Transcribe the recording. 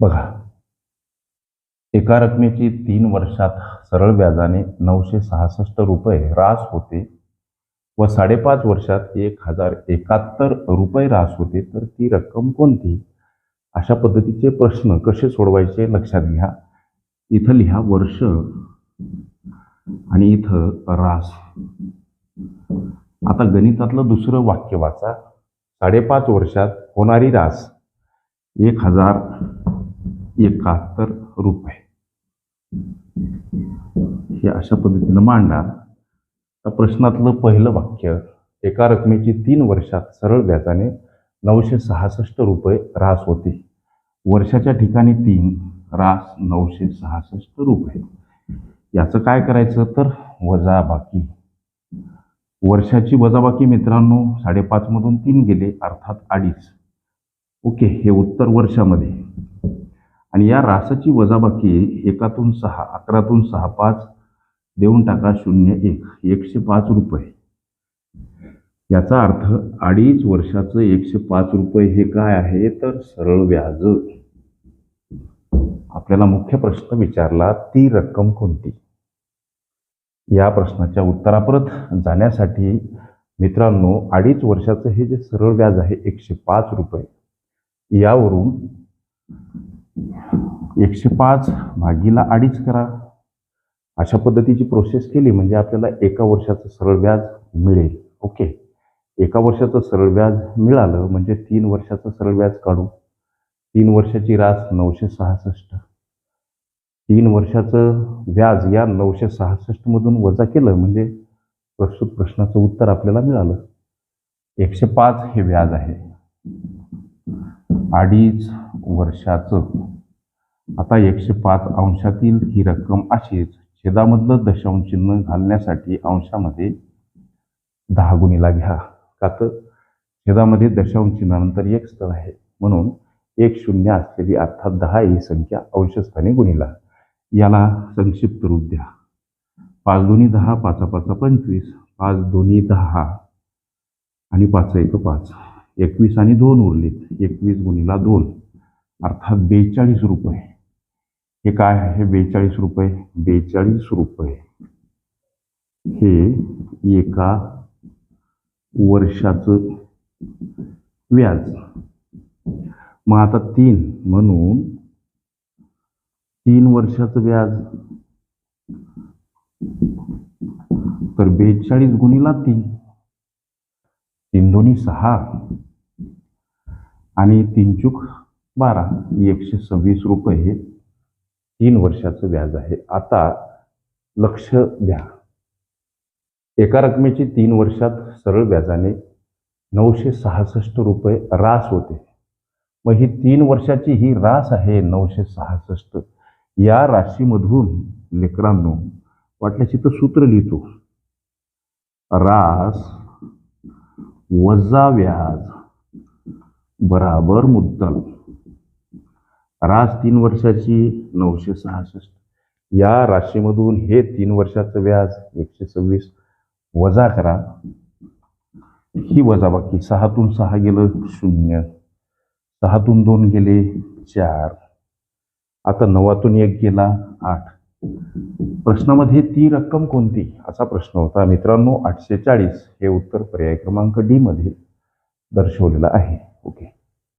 बघा. एका रकमेची तीन वर्षात सरळ व्याजाने नऊशे सहासष्ट रुपये रास होते व साडेपाच वर्षात एक हजार एकाहत्तर रुपये रास होते तर ती रक्कम कोणती? अशा पद्धतीचे प्रश्न कसे सोडवायचे लक्षात घ्या. इथं लिहा वर्ष आणि इथं रास. आता गणितातलं दुसरं वाक्य वाचा. साडेपाच वर्षात होणारी रास एक हजार एकाहत्तर रुपये. हे अशा पद्धतीनं मांडणार. तर प्रश्नातलं पहिलं वाक्य एका रकमेची तीन वर्षात सरळ व्याजाने नऊशे सहासष्ट रुपये रास होते. वर्षाच्या ठिकाणी तीन रास नऊशे सहासष्ट रुपये. याचं काय करायचं तर? वजाबाकी. वर्षाची वजाबाकी मित्रांनो साडेपाचमधून तीन गेले अर्थात अडीच. ओके हे उत्तर वर्षामध्ये. आणि या रासाची वजाबाकी एकातून सहा अकरातून सहा पाच देऊन टाका शून्य एक एकशे पाच रुपये. याचा अर्थ अडीच वर्षाचं एकशे पाच रुपये हे काय आहे? तर सरळ व्याज. आपल्याला मुख्य प्रश्न विचारला ती रक्कम कोणती? या प्रश्नाच्या उत्तरापरत जाण्यासाठी मित्रांनो अडीच वर्षाचं हे जे सरळ व्याज आहे एकशे पाच रुपये यावरून एकशे पाच भागीला अडीच करा. अशा पद्धतीची प्रोसेस केली म्हणजे आपल्याला एका वर्षाचं सरळ व्याज मिळेल. ओके? एका वर्षाचं सरळ व्याज मिळालं म्हणजे तीन वर्षाचं सरळ व्याज काढू. तीन वर्षाची रास नऊशे सहासष्ट. तीन वर्षाचं व्याज या नऊशे सहासष्टमधून वजा केलं म्हणजे प्रस्तुत प्रश्नाचं उत्तर आपल्याला मिळालं. एकशे पाच हे व्याज आहे. अडीच वर्षाचं. आता एकशे पाच अंशातील ही रक्कम अशीच छेदामधलं दशांश चिन्ह घालण्यासाठी अंशामध्ये दहा गुणीला घ्या. का तर? छेदामध्ये दशांश चिन्हानंतर एक स्थळ आहे. म्हणून एक शून्य असलेली अर्थात दहा ही संख्या अंशस्थानी गुणीला. याला संक्षिप्त रूप द्या. पाच दोन्ही दहा पाचा पाचा पंचवीस. पाच दोन्ही दहा आणि पाच एक पाच. एकवीस आणि दोन उरलीत. एकवीस गुणीला दोन. अर्थात बेचाळीस रुपये. हे काय आहे? बेचाळीस रुपये. बेचाळीस रुपये. हे एका वर्षाचं व्याज. मग आता तीन म्हणून तीन वर्षाचं व्याज. तर बेचाळीस गुणीला तीन. तीन दोन्ही सहा. आणि तीन चूक बारा एकशे सव्वीस रुपये हे तीन वर्षाचं व्याज आहे. आता लक्ष द्या. एका रकमेची तीन वर्षात सरळ व्याजाने नऊशे सहासष्ट रुपये रास होते. मग ही तीन वर्षाची ही रास आहे नऊशे सहासष्ट. या राशीमधून लेकरांनो वाटल्यास तर सूत्र लिहितो. रास वजा व्याज बराबर मुद्दल. रास तीन वर्षाची नऊशे सहासष्ट. या राशीमधून हे तीन वर्षाचं व्याज एकशे सव्वीस वजा करा. ही वजाबाकी सहातून सहा गेलं शून्य. सहातून दोन गेले चार. आता नवातून एक गेला आठ. प्रश्नामध्ये ती रक्कम कोणती? असा प्रश्न होता. मित्रांनो आठशे चाळीस हे उत्तर पर्याय क्रमांक डी मध्ये दर्शवलेलं आहे. ओके